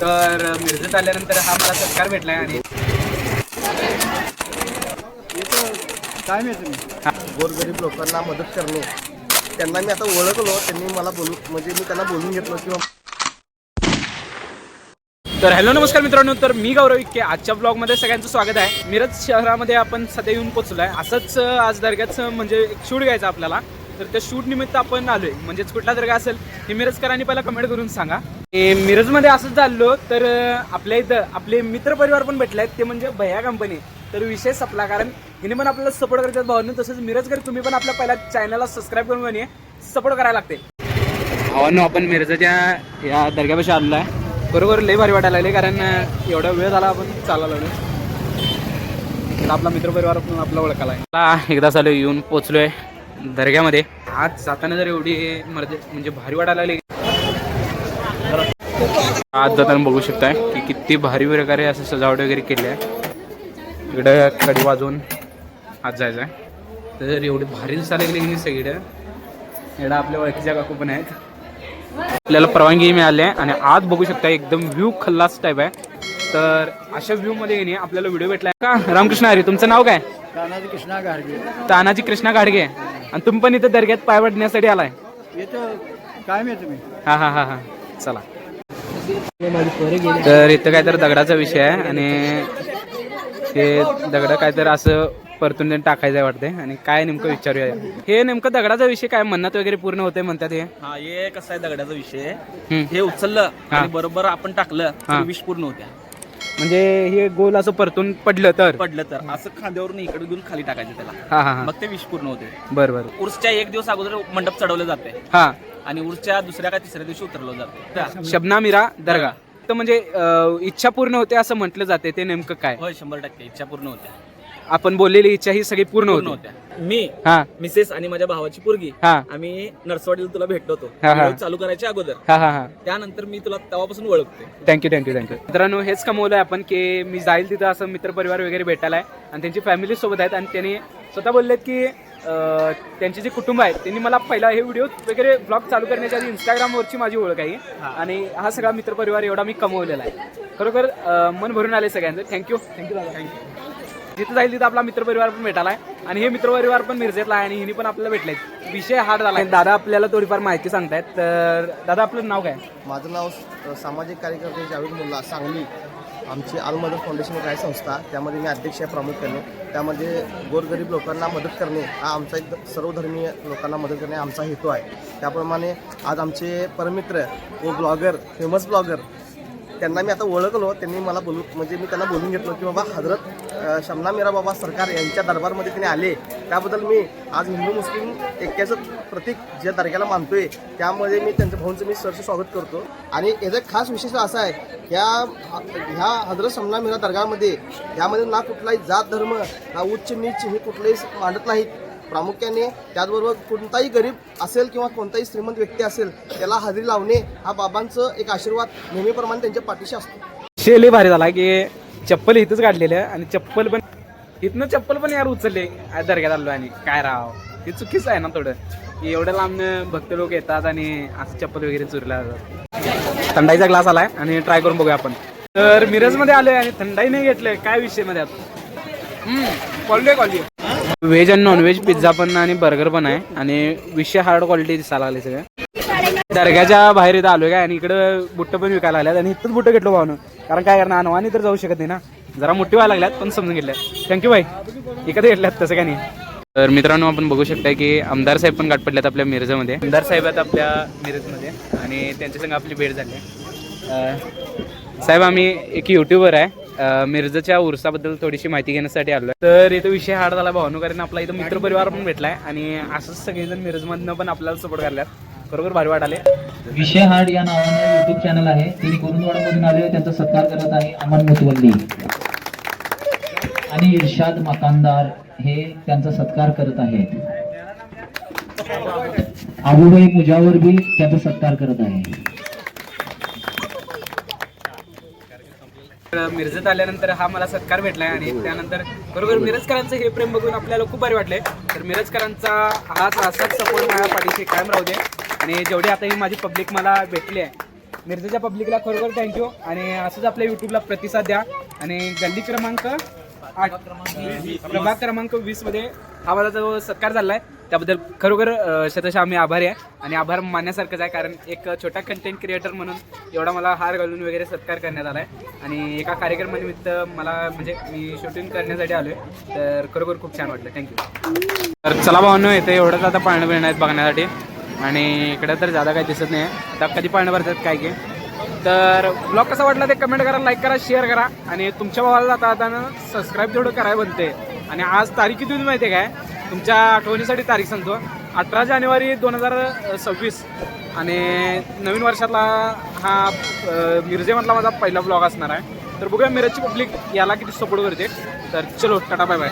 तर मिरजेत आल्यानंतर हा मला सत्कार भेटलाय आणि काय माहिती गोरगरीब लोकांना मदत करणे. त्यांना मी आता ओळखलो त्यांनी मला बोलू म्हणजे मी त्यांना बोलून घेतलं किंवा तर हॅलो नमस्कार मित्रांनो. तर मी गौरव इक्के आजच्या ब्लॉगमध्ये सगळ्यांचं स्वागत आहे. मिरज शहरामध्ये आपण सध्या येऊन पोचलो आहे असंच आज दर्ग्याचं म्हणजे एक शूट घ्यायचं आपल्याला. तर त्या शूट निमित्त आपण आलोय. म्हणजेच कुठला दर्गा असेल हे मिरजकरांनी पहिला कमेंट करून सांगा. मिरजमध्ये असंच चाललो तर आपल्या इथं आपले मित्रपरिवार पण भेटले आहेत ते म्हणजे भैया कंपनी तर विशेष सपला कारण हिने पण आपल्याला सपोर्ट करतात भावांनो. तसंच मिरजकर तुम्ही पण आपल्या पहिल्या चॅनलला सबस्क्राईब करून म्हणे सपोर्ट करायला लागते. भावांनो आपण मिरजाच्या या दर्ग्यापाशी आलेलो आहे. बरोबर लय भारी वाटायला लागले कारण एवढा वेळ झाला आपण चालायला लागलो आपला आपला मित्रपरिवार पण आपला ओळखाला आहे एकदा चालू येऊन पोचलोय दर्ग्यामध्ये. आज जाताना जर एवढी मर्ज म्हणजे भारी वाटायला लागली. आज जाताना बघू शकताय की किती भारी प्रकारे असं सजावट वगैरे केली आहे. इकडं कडी वाजवून आज जायचं आहे तर एवढी भारी दिसायला लागली की सगळीकडं. इकडं आपल्या ओळखीच्या काकू पण आहेत. आपल्याला परवानगी मिळाली आहे आणि आज बघू शकता एकदम व्ह्यू खल्लास टाईप आहे. तर अशा व्ह्यू मध्ये आपल्याला व्हिडिओ भेटलाय. का? रामकृष्ण हरी तुमचं नाव काय? तानाजी कृष्णा गाडगे. तानाजी कृष्णा गाडगे. आणि तुम्ही पण इथं दर्ग्यात पाय पडण्यासाठी आलाय. काय मी हा हा हा हा. चला. तर इथं काय तर दगडाचा विषय आहे आणि हे दगड काय तर असं परतून टाकायचं आहे वाटते आणि काय नेमकं विचारूया? हे नेमकं दगडाचा विषय काय? म्हणत वगैरे पूर्ण होते म्हणतात हे. हा हे कसं आहे दगडाचा विषय. हे उचललं. आणि बरोबर आपण टाकलं विष पूर्ण होत्या. म्हणजे हे गोल असं परतून पडलं तर? पडलं तर. असं खांद्यावरून इकडे घेऊन खाली टाकायचं त्याला. मग ते विष पूर्ण होते बरं बरं. उर्सच्या एक दिवस अगोदर मंडप चढवलं जाते हा. आणि उर्सच्या दुसऱ्या का तिसऱ्या दिवशी उतरवलं जाते. शबना मीरा दर्गा तर म्हणजे अं, इच्छा पूर्ण होते असं म्हटलं जाते ते नेमकं काय? होय शंभर टक्के. इच्छा पूर्ण होत्या आपण बोललेली इच्छा ही सगळी पूर्ण पूर्ण होते. होत्या. मी हा. मिसेस आणि माझ्या भावाची पोरगी हा. आम्ही नर्सवाडीला तुला भेटलो होतो. हा, हा. व्हिडिओ चालू करायच्या अगोदर. हा हा हा. त्यानंतर मी तुला तेव्हापासून ओळखते थँक्यू थँक्यू थँक्यू मित्रांनो हेच कमवलंय आपण की मी जाईल तिथं असं मित्रपरिवार वगैरे भेटायला आहे. आणि त्यांची फॅमिली सोबत आहेत. आणि त्यांनी स्वतः बोललेत की त्यांचे जे कुटुंब आहेत त्यांनी मला पहिला हे व्हिडिओ वगैरे ब्लॉग चालू करण्याच्या आधी इंस्टाग्रामवरची माझी ओळख आहे. आणि हा सगळा मित्रपरिवार एवढा मी कमवलेला आहे. खरोखर मन भरून आले सगळ्यांचं. थँक्यू थँक्यू दादा. थँक्यू जिथं जाईल तिथं आपला मित्रपरिवार पण भेटायला आहे. आणि हे मित्रपरिवार पण मिरजेतला आहे आणि हिनी पण आपल्याला भेटले विषय हार्ड झाला दादा आपल्याला थोडीफार माहिती सांगतायत. तर दादा आपलं नाव काय? माझं नाव सामाजिक कार्यकर्ते जावेद मुल्ला सांगली. आमची आलमदर फाउंडेशन एक आहे संस्था त्यामध्ये मी अध्यक्ष आहे प्रामुख्याने त्यामध्ये गोरगरीब लोकांना मदत करणे हा आमचा एक सर्वधर्मीय लोकांना मदत करणे आमचा हेतू आहे. त्याप्रमाणे आज आमचे परमित्र व ब्लॉगर फेमस ब्लॉगर त्यांना मी आता ओळखलो त्यांनी मला बोलू म्हणजे मी त्यांना बोलून घेतलो की बाबा हजरत शमना मीरा बाबा सरकार यांच्या दरबारमध्ये त्यांनी आले. त्याबद्दल मी आज हिंदू मुस्लिम ऐक्याचं प्रतीक ज्या दर्ग्याला मानतोय त्यामध्ये मी त्यांच्या भाऊंचं मी सरचं स्वागत करतो. आणि याचा खास विशेष असा आहे ह्या ह्या हजरत शमना मीरा दर्गामध्ये यामध्ये ना कुठलाही जात धर्म ना उच्च नीच हे कुठलेही मांडत नाहीत. प्रामुख्याने त्याचबरोबर कोणताही गरीब असेल किंवा कोणताही श्रीमंत व्यक्ती असेल त्याला हजेरी लावणे हा बाबांचं एक आशीर्वाद नेहमीप्रमाणे त्यांच्या पाठीशी असतो. शेली भारी झाला की चप्पल इथंच काढलेलं आणि चप्पल पण इथनं चप्पल पण यार उचलले. दर्ग्यात आलो आणि. काय राव? हे चुकीचं आहे ना थोडं. की एवढं लांब भक्त लोक येतात आणि असं चप्पल वगैरे चुरल्या जातात. थंडाईचा ग्लास आलाय आणि ट्राय करून बघूया आपण. तर मिरजमध्ये आलोय आणि थंडाई नाही घेतलंय. काय विषयमध्ये क्वालिटी क्वालिटी व्हेज आणि नॉनव्हेज पिझ्झा पण आणि बर्गर पण आहे. आणि विषय हार्ड क्वालिटी दिसायला लागले सगळं. दर्ग्याच्या बाहेर इथं आलोय काय आणि इकडं बुट्ट पण विकायला आल्यात आणि इथंच बुट्ट घेतलो भावनं. कारण काय करणार अनवानी तर जाऊ शकत नाही ना. जरा मोठी व्हायला लागल्यात पण समजून घेतल्यात. थँक्यू भाई. इकडे घेतल्यात तसं काय नाही. तर मित्रांनो आपण बघू शकता की आमदार साहेब पण गाठ पडल्यात आपल्या मिरजमध्ये. आमदार साहेब आहेत आपल्या मिरजमध्ये आणि त्यांच्या संग आपली भेट झाली. साहेब आम्ही एक युट्यूबर आहे. मिरजच्या उर्साबद्दल थोडीशी माहिती घेण्यासाठी आलो तर इथं विषय हाड झाला भावनू कारण आपला इथं मित्रपरिवार पण भेटलाय आणि असंच सगळेजण मिरजमधनं पण आपल्याला सपोर्ट करल्यात बरोबर भारी वाटाले विषय हार्ड या नावाने युट्यूब चॅनल आहे. त्यांनी कुरुंदवाडामधून आले त्यांचा सत्कार करत आहे अमन मुतवल्ली. आणि इर्शाद मकानदार हे त्यांचा सत्कार करत आहेत. आबुबाई मुजावर बी त्यांचा सत्कार करत आहे. मिरजेत आल्यानंतर हा मला सत्कार भेटलाय आणि त्यानंतर बरोबर मिरजकरांचं हे प्रेम बघून आपल्याला खूप भारी वाटले तर मिरजकरांचा हाच असाच सपोर्ट माझ्या पाठीशी कायम राहू दे. आणि जेवढी आता ही माझी पब्लिक मला भेटली आहे मिरजेच्या पब्लिकला खरोखर थँक्यू आणि असंच आपल्या यूट्यूबला प्रतिसाद द्या. आणि गल्ली क्रमांक आठ प्रभाग क्रमांक वीसमध्ये हा माझा जो सत्कार झाला आहे त्याबद्दल खरोखर अ, आम्ही आभारी आहे. आणि आभार मानण्यासारखंच आहे कारण एक छोटा कंटेंट क्रिएटर म्हणून एवढा मला हार घालून वगैरे सत्कार करण्यात आला आहे आणि एका कार्यक्रमानिमित्त मला म्हणजे मी शूटिंग करण्यासाठी आलो आहे तर खरोखर खूप छान वाटलं. थँक्यू तर चला भावनो येते एवढंच आता पाळणं मिळणार आहेत बघण्यासाठी. आणि इकडे तर जादा काही दिसत नाही. आहे आता कधी पाळणं भरतात काय की? तर ब्लॉग कसा वाटला ते कमेंट करा लाईक करा शेअर करा. आणि तुमच्या भावाला जाता जाताना सबस्क्राईब तेवढं कराय बनते आणि आज तारीख किती होती माहिती आहे काय? तुमच्या आठवणीसाठी तारीख सांगतो. अठरा जानेवारी दोन हजार सव्वीस. आणि नवीन वर्षातला हा अ, मिरजेमधला माझा पहिला ब्लॉग असणार आहे. तर बघूया मिरजची पब्लिक याला किती सपोर्ट करते. तर चलो टाटा बाय बाय